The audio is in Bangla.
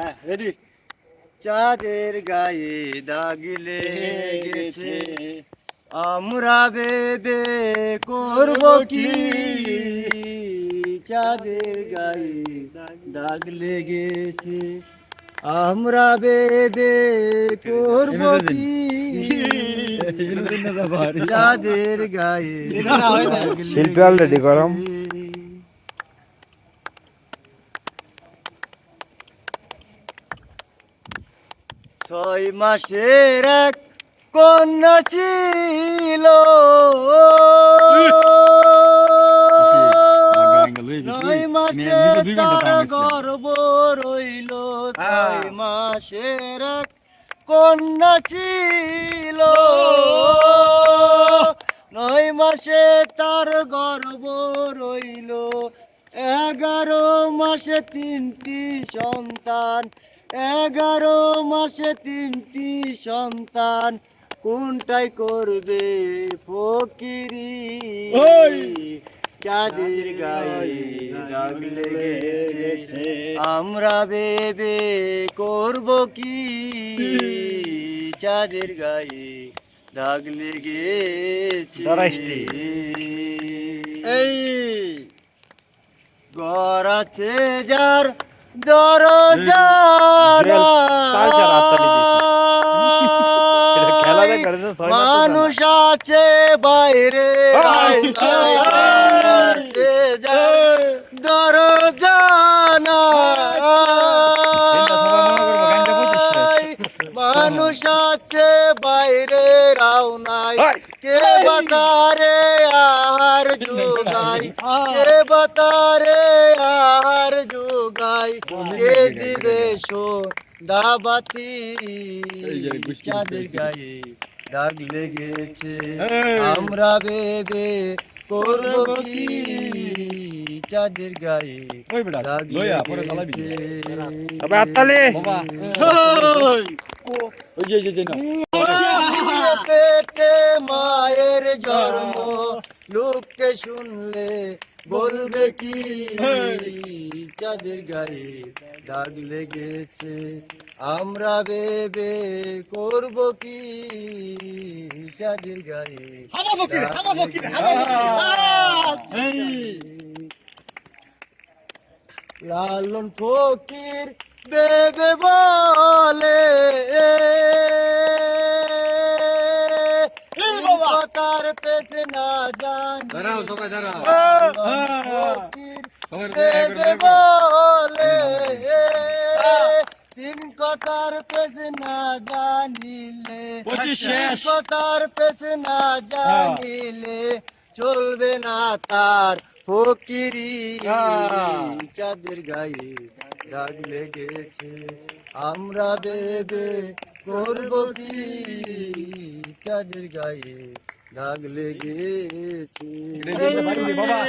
হ্যাঁ রেডি চাঁদের গায়ে দাগ লেগেছে আমরা বেদে করব কি চাঁদের গায়ে দাগ লেগেছে আমরা বেদে করব কি চাঁদের গায়ে শিল্পী already গরম। লেগেছে। ছয় মাসের এক কন্যা ছিল। নয় মাসে তার গর্ব রইল ছয় মাসের এক কন্যা ছিল। নয় মাসে তার গর্ব রইল এগারো মাসে তিনটি সন্তান এগারো মাসে তিনটি সন্তান। কোনটাই করবে ফকিরি? চাঁদের গায়ে দাগ লেগেছে। আমরা বেবে করব কি? চাঁদের গায়ে দাগ লেগেছে। এই ঘর আছে যার দরজা মানুষ আছে বাইরে। দরজা মানুষ আছে বাইরে রাও নাই কে বাতারে আর যোগাই কে বাতারে আর যোগাই কে দিবে শো দাবাতি চাঁদের গায়ে দাগ লেগেছে। আমরা বেবে করব কি? চাঁদের গায়ে ওই বেটা লইয়া পরে চালাবি লেগেছে তবে হাততালি বাবা। ওই যে যে। পেটে মায়ের জন্ম। লোককে শুনলে বলবে কি? চাঁদের গায়ে দাগ লেগেছে। আমরা বেবে করব কি? চাঁদের গায়ে লালন ফকির বেবে বলে। তার পেটে না জানি। দাঁড়াও সবাই দাঁড়াও। বেবে বলে তিন কথার পেছে না জানিলে কথার পেছে না জানিলে চলবে না তার ফকিরি। চাঁদের গায়ে দাগ লেগেছে আমরা বেবে করব কি চাঁদের গায়ে দাগ লেগেছে বাবা